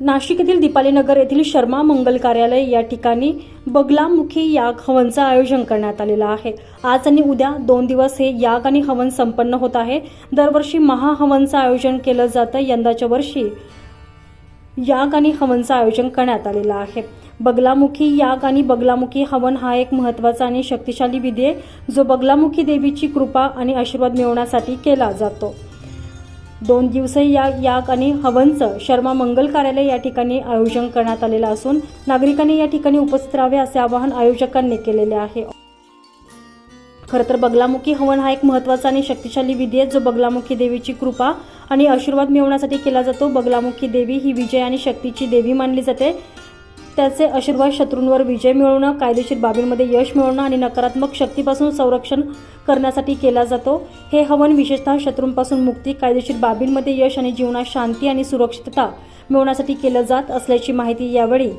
नाशिक येथील दीपालीनगर येथील शर्मा मंगल कार्यालय या ठिकाणी बगलामुखी याग हवनचं आयोजन करण्यात आलेलं आहे. आज आणि उद्या दोन दिवस हे याग आणि हवन संपन्न होत आहे. दरवर्षी महाहवनचं आयोजन केलं जातं. यंदाच्या वर्षी याग आणि हवनचं आयोजन करण्यात आलेलं आहे. बगलामुखी याग आणि बगलामुखी हवन हा एक महत्त्वाचा आणि शक्तिशाली विधी आहे. जो बगलामुखी देवीची कृपा आणि आशीर्वाद मिळवण्यासाठी केला जातो. दोन दिवसही या याग आणि हवनचं शर्मा मंगल कार्यालय या ठिकाणी आयोजन करण्यात आलेलं असून नागरिकांनी या ठिकाणी उपस्थित राहावे असे आवाहन आयोजकांनी केलेले आहे. खरं तर बगलामुखी हवन हा एक महत्त्वाचा आणि शक्तिशाली विधी आहे जो बगलामुखी देवीची कृपा आणि आशीर्वाद मिळवण्यासाठी केला जातो. बगलामुखी देवी ही विजय आणि शक्तीची देवी मानली जाते. त्याचे आशीर्वाद शत्रूंवर विजय मिळवणं कायदेशीर बाबींमध्ये यश मिळवणं आणि नकारात्मक शक्तीपासून संरक्षण करण्यासाठी केला जातो. हे हवन विशेषतः शत्रूंपासून मुक्ती कायदेशीर बाबींमध्ये यश आणि जीवनात शांती आणि सुरक्षितता मिळवण्यासाठी केलं जात असल्याची माहिती यावेळी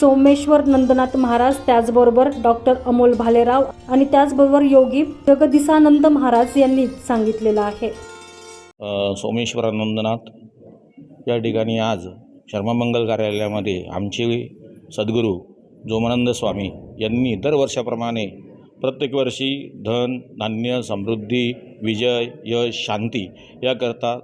सोमेश्वर नंदनाथ महाराज त्याचबरोबर डॉक्टर अमोल भालेराव आणि त्याचबरोबर योगी जगदिसानंद महाराज यांनी सांगितलेलं आहे. सोमेश्वर नंदनाथ या ठिकाणी आज शर्मामंगल कार्यालयामध्ये आमचे सद्गुरू जोमानंद स्वामी यांनी दरवर्षाप्रमाणे प्रत्येक वर्षी धन धान्य समृद्धी विजय यश शांती याकरता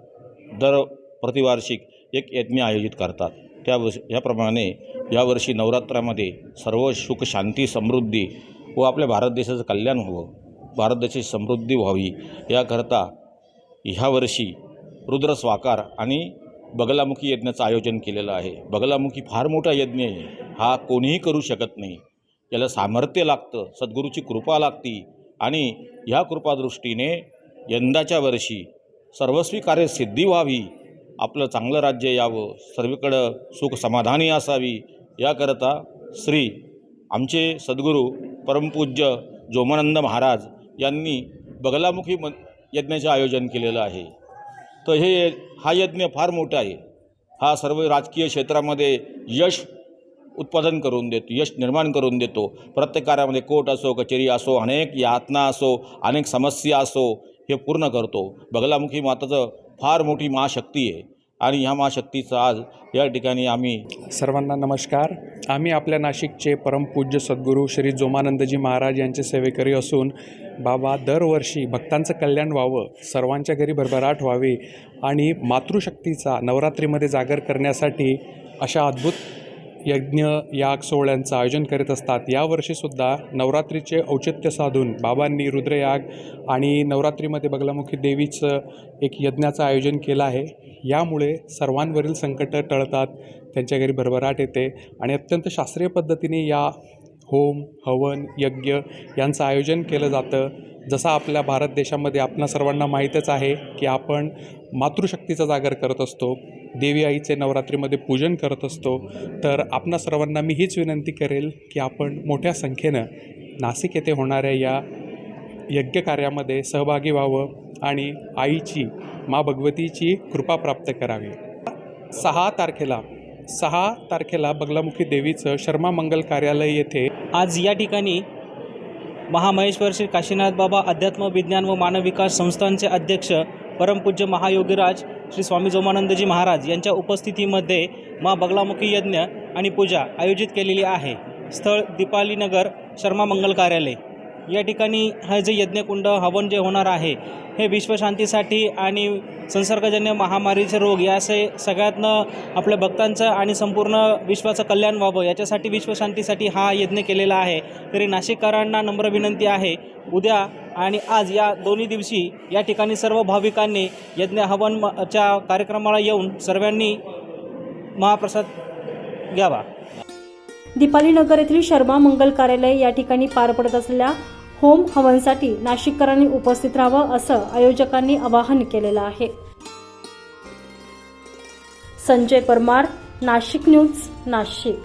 दर प्रतिवार्षिक एक यज्ञ आयोजित करतात. त्या वर्ष याप्रमाणे यावर्षी नवरात्रामध्ये सर्व सुख शांती समृद्धी व आपल्या भारत देशाचं कल्याण व्हावं भारत देशाची समृद्धी व्हावी याकरता ह्या वर्षी रुद्र स्वाकार आणि बगलामुखी यज्ञाचं आयोजन केलेलं आहे. बगलामुखी फार मोठा यज्ञ आहे. हा कोणीही करू शकत नाही. याला सामर्थ्य लागतं सद्गुरूची कृपा लागती आणि ह्या कृपादृष्टीने यंदाच्या वर्षी सर्वस्वी कार्य सिद्धी व्हावी आपलं चांगलं राज्य यावं सर्वीकडं सुख समाधानी असावी याकरता श्री आमचे सद्गुरू परमपूज्य जोमानंद महाराज यांनी बगलामुखी म यज्ञाचे आयोजन केलेलं आहे. तर हे हा यज्ञ फार मोठा आहे. हा सर्व राजकीय क्षेत्रामध्ये यश उत्पादन करून देतो यश निर्माण करून देतो. प्रत्येक कार्यामध्ये कोर्ट असो कचेरी असो अनेक यातना असो अनेक समस्या असो हे पूर्ण करतो. बगलामुखी माताचं फार मोठी महाशक्ती आहे. आणि ह्या महाशक्तीचं आज या ठिकाणी आम्ही सर्वांना नमस्कार. आम्ही आपल्या नाशिकचे परमपूज्य सद्गुरू श्री जोमानंदजी महाराज यांचे सेवेकरी असून बाबा दरवर्षी भक्तांचं कल्याण व्हावं सर्वांच्या घरी भरभराट व्हावी आणि मातृशक्तीचा नवरात्रीमध्ये जागर करण्यासाठी अशा अद्भुत यज्ञ याग सोहळ्यांचं आयोजन करीत असतात. यावर्षीसुद्धा नवरात्रीचे औचित्य साधून बाबांनी रुद्रयाग आणि नवरात्रीमध्ये बगलामुखी देवीचं एक यज्ञाचं आयोजन केलं आहे. यामुळे सर्वांवरील संकटं टळतात त्यांच्या घरी भरभराट येते आणि अत्यंत शास्त्रीय पद्धतीने या होम हवन यज्ञ यांचं आयोजन केलं जातं. जसं आपल्या भारत देशामध्ये आपणा सर्वांना माहीतच आहे की आपण मातृशक्तीचा जागर करत असतो देवी आईचे नवरात्रीमध्ये पूजन करत असतो तर आपणा सर्वांना मी हीच विनंती करेल की आपण मोठ्या संख्येनं नाशिक येथे होणाऱ्या या यज्ञ कार्यामध्ये सहभागी व्हावं आणि आईची मा भगवतीची कृपा प्राप्त करावी. सहा तारखेला सहा तारखेला बगलामुखी देवीचं शर्मा मंगल कार्यालय येथे आज या ठिकाणी महामहेश्वर श्री काशीनाथ बाबा अध्यात्म विज्ञान व मानव विकास संस्थांचे अध्यक्ष परमपूज्य महायोगीराज श्री स्वामी जोमानंदजी महाराज यांच्या उपस्थितीमध्ये मा बगलामुखी यज्ञ आणि पूजा आयोजित केलेली आहे. स्थळ दीपालीनगर शर्मा मंगल कार्यालय. या ठिकाणी हा जे यज्ञकुंड हवन जे होणार आहे हे विश्वशांतीसाठी आणि संसर्गजन्य महामारीचे रोग याचे सगळ्यातनं आपल्या भक्तांचं आणि संपूर्ण विश्वाचं कल्याण व्हावं याच्यासाठी विश्वशांतीसाठी हा यज्ञ केलेला आहे. तरी नाशिककरांना नम्र विनंती आहे उद्या आणि आज या दोन्ही दिवशी या ठिकाणी सर्व भाविकांनी यज्ञ हवनच्या कार्यक्रमाला येऊन सर्वांनी महाप्रसाद घ्यावा. दीपालीनगर येथील शर्मा मंगल कार्यालय या ठिकाणी पार पडत असलेल्या होम हवनसाठी नाशिककरांनी उपस्थित राहावं असं आयोजकांनी आवाहन केलेलं आहे. संजय परमार नाशिक न्यूज नाशिक.